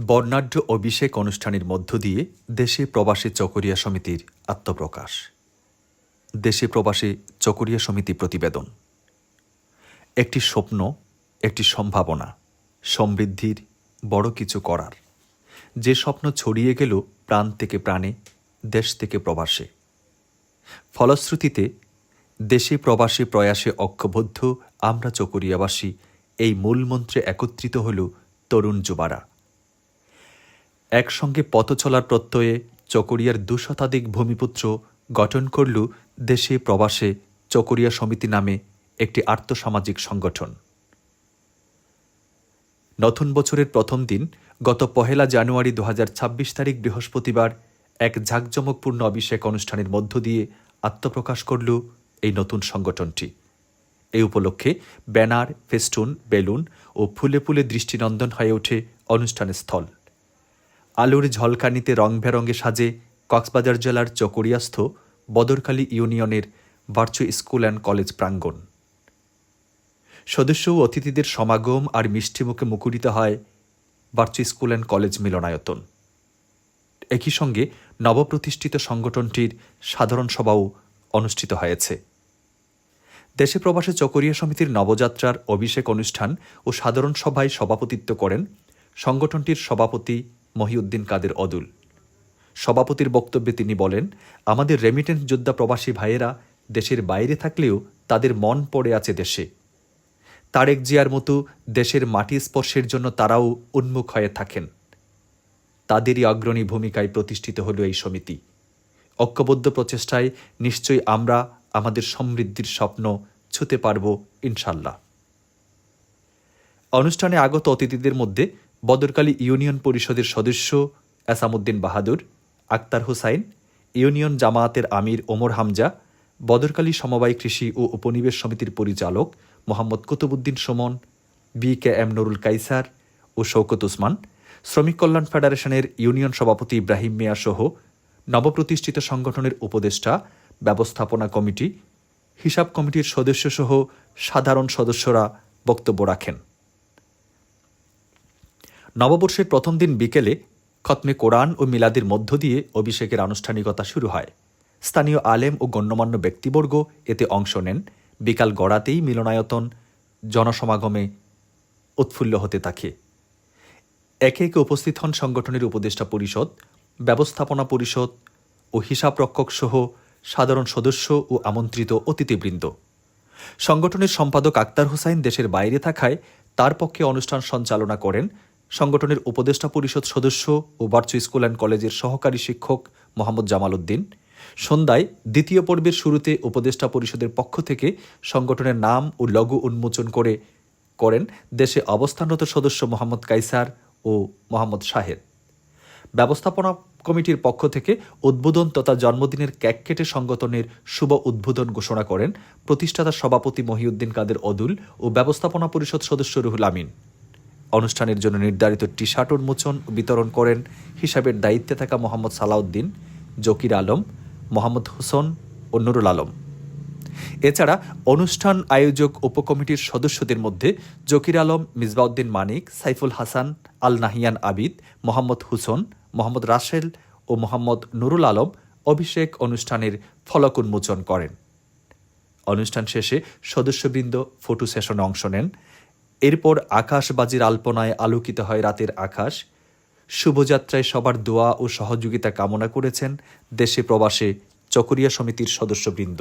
বর্ণাঢ্য অভিষেক অনুষ্ঠানের মধ্য দিয়ে দেশে প্রবাসী চকরিয়া সমিতির আত্মপ্রকাশ। দেশে প্রবাসী চকরিয়া সমিতি প্রতিবেদন। একটি স্বপ্ন, একটি সম্ভাবনা, সমৃদ্ধির বড় কিছু করার। যে স্বপ্ন ছড়িয়ে গেল প্রাণ থেকে প্রাণে, দেশ থেকে প্রবাসে। ফলশ্রুতিতে, দেশে প্রবাসী প্রয়াসে অক্ষবদ্ধ আমরা চকরিয়াবাসী এই মূলমন্ত্রে একত্রিত হল তরুণ যুবারা। একসঙ্গে পথ চলার প্রত্যয়ে চকরিয়ার দুশতাধিক ভূমিপুত্র গঠন করল দেশে প্রবাসে চকরিয়া সমিতি নামে একটি আর্থসামাজিক সংগঠন। নতুন বছরের প্রথম দিন, গত পহেলা জানুয়ারি দু হাজার ছাব্বিশ তারিখ বৃহস্পতিবার এক ঝাঁকজমকপূর্ণ অভিষেক অনুষ্ঠানের মধ্য দিয়ে আত্মপ্রকাশ করল এই নতুন সংগঠনটি। এই উপলক্ষে ব্যানার, ফেস্টুন, বেলুন ও ফুলে ফুলে দৃষ্টিনন্দন হয়ে ওঠে অনুষ্ঠানের স্থল। আলোর ঝলকানিতে রং বেরঙে সাজে কক্সবাজার জেলার চকরিয়াস্থ বদরখালী ইউনিয়নের ভার্চু স্কুল অ্যান্ড কলেজ প্রাঙ্গণ। সদস্য ও অতিথিদের সমাগম আর মিষ্টিমুখে মুখরিত হয় ভার্চু স্কুল অ্যান্ড কলেজ মিলনায়তন। একই সঙ্গে নবপ্রতিষ্ঠিত সংগঠনটির সাধারণ সভাও অনুষ্ঠিত হয়েছে। দেশে প্রবাসে চকরিয়া সমিতির নবযাত্রার অভিষেক অনুষ্ঠান ও সাধারণ সভায় সভাপতিত্ব করেন সংগঠনটির সভাপতি মহিউদ্দিন কাদের অদুল। সভাপতির বক্তব্যে তিনি বলেন, আমাদের রেমিটেন্স যোদ্ধা প্রবাসী ভাইয়েরা দেশের বাইরে থাকলেও তাদের মন পড়ে আছে দেশে। তারেক জিয়ার মতো দেশের মাটি স্পর্শের জন্য তারাও উন্মুখ হয়ে থাকেন। তাদেরই অগ্রণী ভূমিকায় প্রতিষ্ঠিত হল এই সমিতি। ঐক্যবদ্ধ প্রচেষ্টায় নিশ্চয়ই আমরা আমাদের সমৃদ্ধির স্বপ্ন ছুতে পারব ইনশাল্লাহ। অনুষ্ঠানে আগত অতিথিদের মধ্যে বদরকালী ইউনিয়ন পরিষদের সদস্য এসামুদ্দিন বাহাদুর, আক্তার হুসাইন, ইউনিয়ন জামায়াতের আমির ওমর হামজা, বদরকালী সমবায় কৃষি ও উপনিবেশ সমিতির পরিচালক Mohammad Kutubuddin Suman, B K M Nurul Kaiser ও শৌকত উসমান, শ্রমিক কল্যাণ ফেডারেশনের ইউনিয়ন সভাপতি ইব্রাহিম মিয়া সহ নবপ্রতিষ্ঠিত সংগঠনের উপদেষ্টা, ব্যবস্থাপনা কমিটি, হিসাব কমিটির সদস্যসহ সাধারণ সদস্যরা বক্তব্য রাখেন। নববর্ষের প্রথম দিন বিকেলে খতমে কোরআন ও মিলাদের মধ্য দিয়ে অভিষেকের আনুষ্ঠানিকতা শুরু হয়। স্থানীয় আলেম ও গণ্যমান্য ব্যক্তিবর্গ এতে অংশ নেন। বিকাল গড়াতেই মিলনায়তন জনসমাগমে উৎফুল্ল হতে থাকে। একে একে উপস্থিত হন সংগঠনের উপদেষ্টা পরিষদ, ব্যবস্থাপনা পরিষদ ও হিসাবরক্ষক সহ সাধারণ সদস্য ও আমন্ত্রিত অতিথিবৃন্দ। সংগঠনের সম্পাদক আক্তার হোসাইন দেশের বাইরে থাকায় তার পক্ষে অনুষ্ঠান সঞ্চালনা করেন সংগঠনের উপদেষ্টা পরিষদ সদস্য ও বার্চু স্কুল অ্যান্ড কলেজের সহকারী শিক্ষক মোহাম্মদ জামাল উদ্দিন সন্ধ্যায় দ্বিতীয় পর্বের শুরুতে উপদেষ্টা পরিষদের পক্ষ থেকে সংগঠনের নাম ও লঘু উন্মোচন করে করেন দেশে অবস্থানরত সদস্য মোহাম্মদ কাইসার ও মোহাম্মদ শাহেদ। ব্যবস্থাপনা কমিটির পক্ষ থেকে উদ্বোধন তথা জন্মদিনের কেক কেটে সংগঠনের শুভ উদ্বোধন ঘোষণা করেন প্রতিষ্ঠাতা সভাপতি মহিউদ্দিন কাদের অদুল ও ব্যবস্থাপনা পরিষদ সদস্য রুহুল আমিন। অনুষ্ঠানের জন্য নির্ধারিত টি শার্ট উন্মোচন বিতরণ করেন হিসাবের দায়িত্বে থাকা মোহাম্মদ সালাউদ্দিন, জকির আলম, মোহাম্মদ হোসন ও নুরুল আলম। এছাড়া অনুষ্ঠান আয়োজক উপকমিটির সদস্যদের মধ্যে জকির আলম, মিসবাউদ্দিন মানিক, সাইফুল হাসান, আল নাহিয়ান আবিদ, মোহাম্মদ হুসন, মোহাম্মদ রাসেল ও মোহাম্মদ নুরুল আলম অভিষেক অনুষ্ঠানের ফলক উন্মোচন করেন। অনুষ্ঠান শেষে সদস্যবৃন্দ ফটো সেশনে অংশ নেন। এরপর আকাশবাজির আলপনায় আলোকিত হয় রাতের আকাশ। শুভযাত্রায় সবার দোয়া ও সহযোগিতা কামনা করেছেন দেশে প্রবাসে চকরিয়া সমিতির সদস্যবৃন্দ।